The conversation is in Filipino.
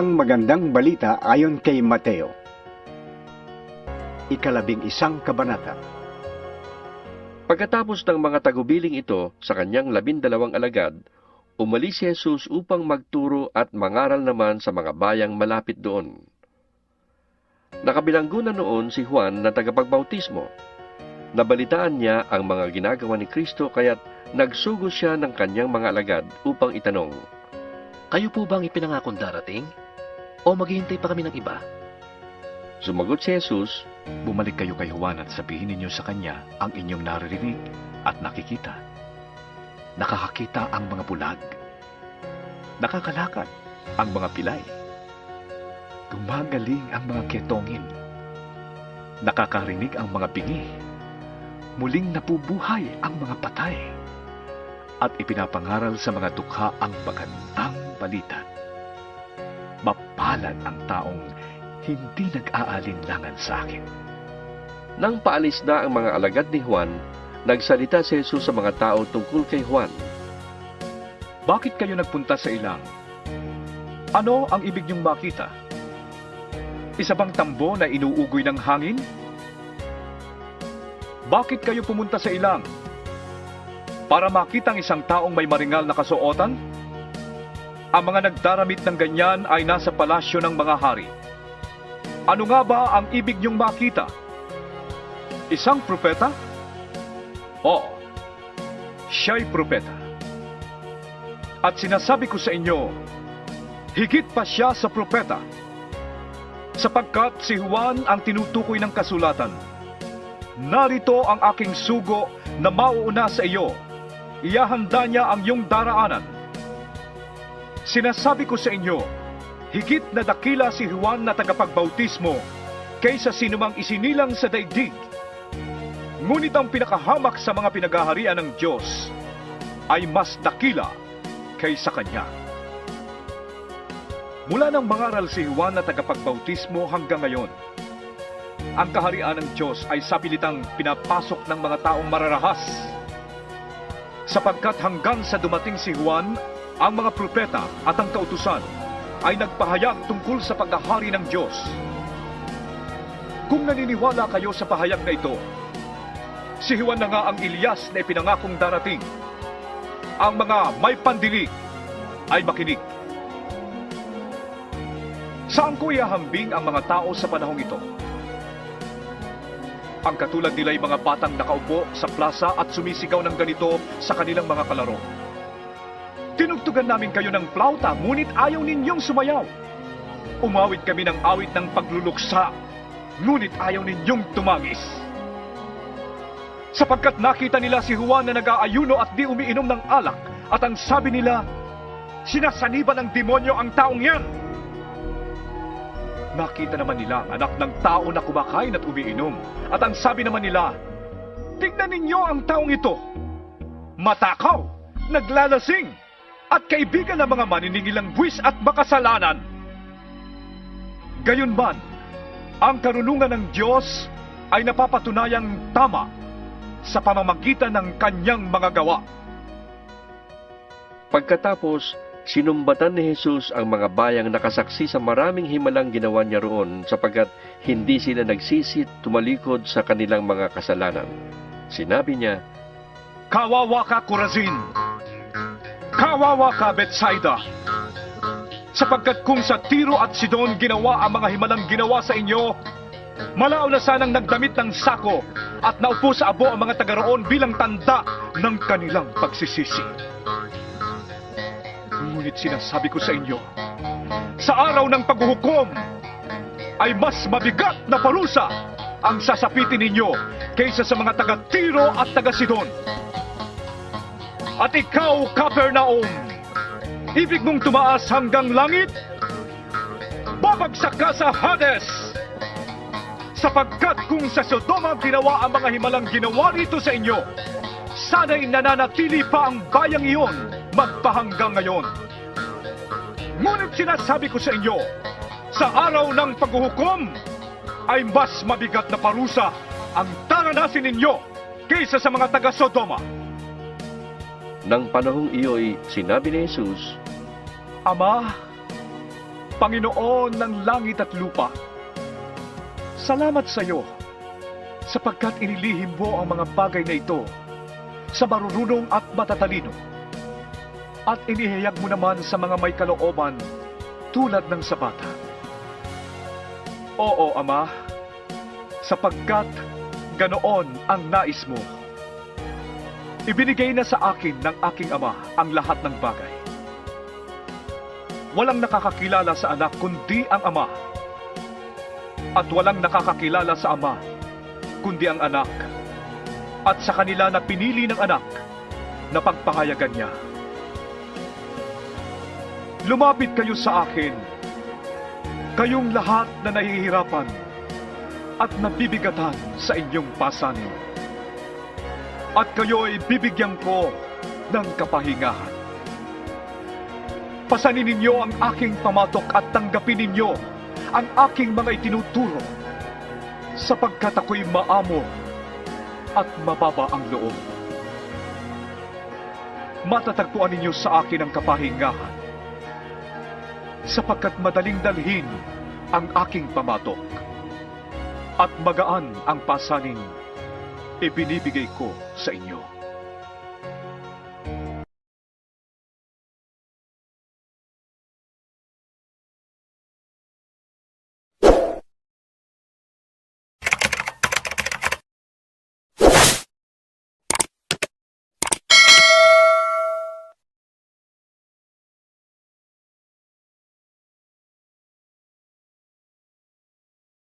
Ang magandang balita ayon kay Mateo. Ikalabing isang kabanata. Pagkatapos ng mga tagubiling ito sa kanyang labindalawang alagad, umalis si Jesus upang magturo at mangaral naman sa mga bayang malapit doon. Nakabilanggo na noon si Juan na tagapagbautismo. Nabalitaan niya ang mga ginagawa ni Kristo kaya't nagsugo siya ng kanyang mga alagad upang itanong, Kayo po bang ipinangakong darating? O maghihintay pa kami ng iba? Sumagot si Jesus, Bumalik kayo kay Juan at sabihin ninyo sa kanya ang inyong naririnig at nakikita. Nakakakita ang mga bulag. Nakakalakad ang mga pilay. Gumagaling ang mga ketongin. Nakakarinig ang mga bingi. Muling nabubuhay ang mga patay. At ipinapangaral sa mga dukha ang magandang balita. Mapalad ang taong hindi nag-aalinlangan sa akin. Nang paalis na ang mga alagad ni Juan, nagsalita si Jesus sa mga tao tungkol kay Juan. Bakit kayo nagpunta sa ilang? Ano ang ibig niyong makita? Isa bang tambo na inuugoy ng hangin? Bakit kayo pumunta sa ilang? Para makita ang isang taong may maringal na kasuotan? Ang mga nagdaramit ng ganyan ay nasa palasyo ng mga hari. Ano nga ba ang ibig niyong makita? Isang propeta? Oo, siya'y propeta. At sinasabi ko sa inyo, higit pa siya sa propeta. Sapagkat si Juan ang tinutukoy ng kasulatan. Narito ang aking sugo na mauuna sa iyo. Iyahanda niya ang iyong daraanan. Sinasabi ko sa inyo, higit na dakila si Juan na tagapagbautismo kaysa sinumang isinilang sa daigdig. Ngunit ang pinakahamak sa mga pinagaharian ng Diyos ay mas dakila kaysa kanya. Mula nang mangaral si Juan na tagapagbautismo hanggang ngayon, ang kaharian ng Diyos ay sapilitang pinapasok ng mga taong mararahas. Sapagkat hanggang sa dumating si Juan, ang mga propeta at ang kautusan ay nagpahayag tungkol sa paghahari ng Diyos. Kung naniniwala kayo sa pahayag na ito, si Juan na nga ang Ilyas na ipinangakong darating. Ang mga may pandinig ay makinig. Saan ko ihahambing ang mga tao sa panahong ito? Ang katulad nila ay mga batang nakaupo sa plaza at sumisigaw ng ganito sa kanilang mga kalaro. Tinugtugan namin kayo ng plauta, ngunit ayaw ninyong sumayaw. Umawit kami ng awit ng pagluluksa, ngunit ayaw ninyong tumagis. Sapagkat nakita nila si Juan na nag-aayuno at di umiinom ng alak, at ang sabi nila, sinasaniba ng demonyo ang taong yan. Nakita naman nila ang anak ng tao na kumakain at umiinom. At ang sabi naman nila, Tignan ninyo ang taong ito. Matakaw, naglalasing, at kaibigan ng mga maninigilang buwis at makasalanan. Gayunman, ang karunungan ng Diyos ay napapatunayang tama sa pamamagitan ng kanyang mga gawa. Pagkatapos, sinumbatan ni Jesus ang mga bayang nakasaksi sa maraming himalang ginawa niya roon sapagkat hindi sila nagsisit tumalikod sa kanilang mga kasalanan. Sinabi niya, Kawawa ka, Corazin! Kawawa ka, Bethsaida! Sapagkat kung sa Tiro at Sidon ginawa ang mga himalang ginawa sa inyo, malao na sanang nagdamit ng sako at naupo sa abo ang mga taga-roon bilang tanda ng kanilang pagsisisi. Ngunit sinasabi ko sa inyo, sa araw ng paghuhukom, ay mas mabigat na parusa ang sasapitin ninyo kaysa sa mga taga-Tiro at taga-Sidon. At ikaw, Capernaum, ibig mong tumaas hanggang langit? Babagsak ka sa Hades! Sapagkat kung sa Sodoma ginawa ang mga himalang ginawa rito sa inyo, sana'y nananatili pa ang bayang iyon magpahanggang ngayon. Ngunit sinasabi ko sa inyo, sa araw ng paghuhukom, ay mas mabigat na parusa ang daranasin ninyo kaysa sa mga taga-Sodoma. Nang panahong iyo'y sinabi ni Jesus, Ama, Panginoon ng langit at lupa, salamat sa iyo sapagkat inilihim mo ang mga bagay na ito sa marurunong at matatalino at inihayag mo naman sa mga may kalooban tulad ng sa bata. Oo, Ama, sapagkat ganoon ang nais mo. Ibinigay na sa akin ng aking Ama ang lahat ng bagay. Walang nakakakilala sa anak kundi ang Ama. At walang nakakakilala sa Ama kundi ang anak. At sa kanila na pinili ng anak na pagpahayagan niya. Lumapit kayo sa akin, kayong lahat na nahihirapan at nabibigatan sa inyong pasanin. At kayo'y bibigyan ko ng kapahingahan. Pasanin ninyo ang aking pamatok at tanggapin ninyo ang aking mga itinuturo sapagkat ako'y maamo at mababa ang loob. Matatagpuan ninyo sa akin ang kapahingahan sapagkat madaling dalhin ang aking pamatok at magaan ang pasaning ibinibigay ko sa inyo.